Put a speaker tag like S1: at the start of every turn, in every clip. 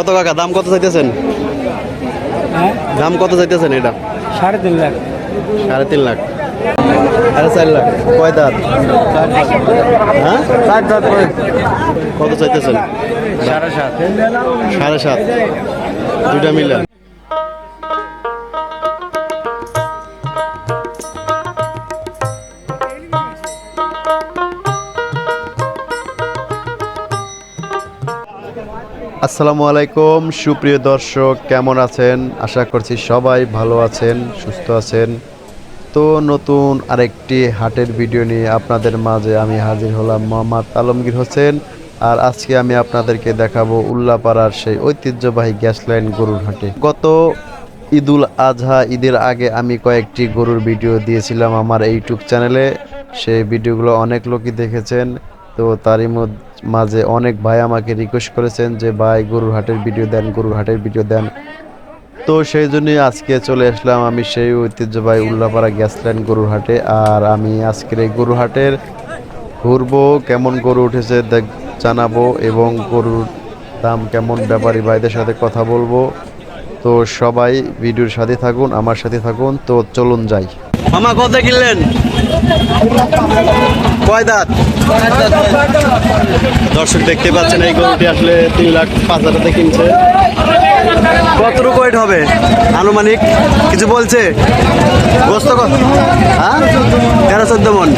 S1: কত কাকা? দাম কত চাইতেছেন?
S2: হ্যাঁ?
S1: দাম কত চাইতেছেন এটা?
S2: সাড়ে তিন লাখ।
S1: সাড়ে তিন লাখ। সাড়ে চার লাখ। কয় দাঁত? হ্যাঁ?
S2: চার দাঁত
S1: কত চাইতেছেন?
S2: সাড়ে সাত।
S1: সাড়ে সাত। দুটা মিলে। আসসালামু আলাইকুম, সুপ্রিয় দর্শক, কেমন আছেন? আশা করছি সবাই ভালো আছেন, সুস্থ আছেন। তো নতুন আরেকটি হাটের ভিডিও নিয়ে আপনাদের মাঝে আমি হাজির হলাম মোহাম্মদ আলমগীর হোসেন। আর আজকে আমি আপনাদেরকে দেখাবো উল্লাপাড়ার সেই ঐতিহ্যবাহী গ্যাস লাইন গরুর হাটে। গত ঈদুল আজহা ঈদের আগে আমি কয়েকটি গরুর ভিডিও দিয়েছিলাম আমার ইউটিউব চ্যানেলে। সেই ভিডিওগুলো অনেক লোকই দেখেছেন। তো তারই মধ্য- মাঝে অনেক ভাই আমাকে রিকোয়েস্ট করেছেন যে, ভাই, গরুর হাটের ভিডিও দেন, গরুর হাটের ভিডিও দেন। তো সেই জন্যই আজকে চলে আসলাম আমি সেই ঐতিহ্যবাহী উল্লাপাড়া গ্যাস লাইন গরুর হাটে। আর আমি আজকের এই গরুর হাটের ঘুরবো, কেমন গরু উঠেছে দেখ, জানাব এবং গরুর দাম কেমন ব্যাপারী ভাইদের সাথে কথা বলব। তো সবাই ভিডিওর সাথে থাকুন, আমার সাথে থাকুন। তো চলুন যাই। মামা, কত কিনলেন? দর্শক দেখতে পাচ্ছেন, এই গরুটি আসলে তিন লাখ পাঁচ হাজার কিনছে। কতটুকু ওয়েট হবে? আনুমানিক কিছু বলছে? গোস্ত কত? হ্যাঁ? তেরো চোদ্দ মন।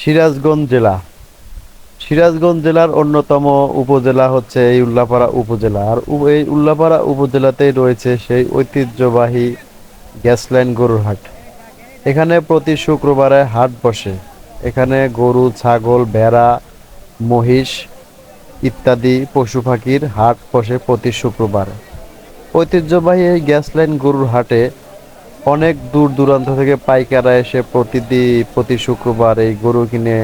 S1: সিরাজগঞ্জ জেলা। সিরাজগঞ্জ জেলার অন্যতম উপজেলা হচ্ছে এই উল্লাপাড়া উপজেলা। আর এই উল্লাপাড়া উপজেলাতেই রয়েছে সেই ঐতিহ্যবাহী গ্যাস লাইন গরুর হাট। এখানে প্রতি শুক্রবারে হাট বসে। এখানে গরু, ছাগল, ভেড়া, মহিষ ইত্যাদি পশু পাখির হাট বসে প্রতি শুক্রবারে। ঐতিহ্যবাহী এই গ্যাস লাইন গরুর হাটে অনেক দূর দূরান্ত থেকে পাইকাররা এসে প্রতিদিন প্রতি শুক্রবার এই গরু কিনে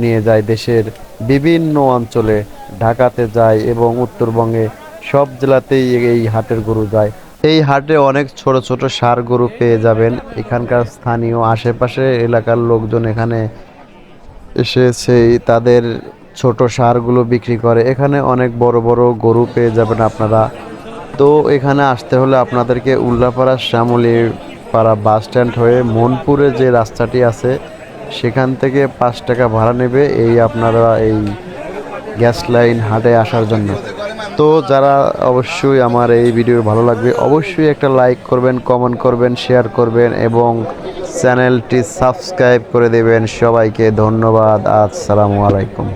S1: নিয়ে যায় দেশের বিভিন্ন অঞ্চলে, ঢাকাতে যায় এবং উত্তরবঙ্গে সব জেলাতেই এই হাটের গরু যায়। এই হাটে অনেক ছোট ছোট সার গরু পেয়ে যাবেন। এখানকার স্থানীয় আশেপাশে এলাকার লোকজন এখানে এসে সেই তাদের ছোট সারগুলো বিক্রি করে। এখানে অনেক বড় বড় গরু পেয়ে যাবেন আপনারা। তো এখানে আসতে হলে আপনাদেরকে উল্লাপাড়া শ্যামলী পাড়া বাস স্ট্যান্ড হয়ে মনপুরে যে রাস্তাটি আছে সেখান থেকে পাঁচ টাকা ভাড়া নেবে এই আপনারা এই গ্যাস লাইন হাটে আসার জন্য। তো যারা অবশ্যই আমার এই ভিডিও ভালো লাগবে, অবশ্যই একটা লাইক করবেন, কমেন্ট করবেন, শেয়ার করবেন এবং চ্যানেলটি সাবস্ক্রাইব করে দেবেন। সবাইকে ধন্যবাদ। আসসালামু আলাইকুম।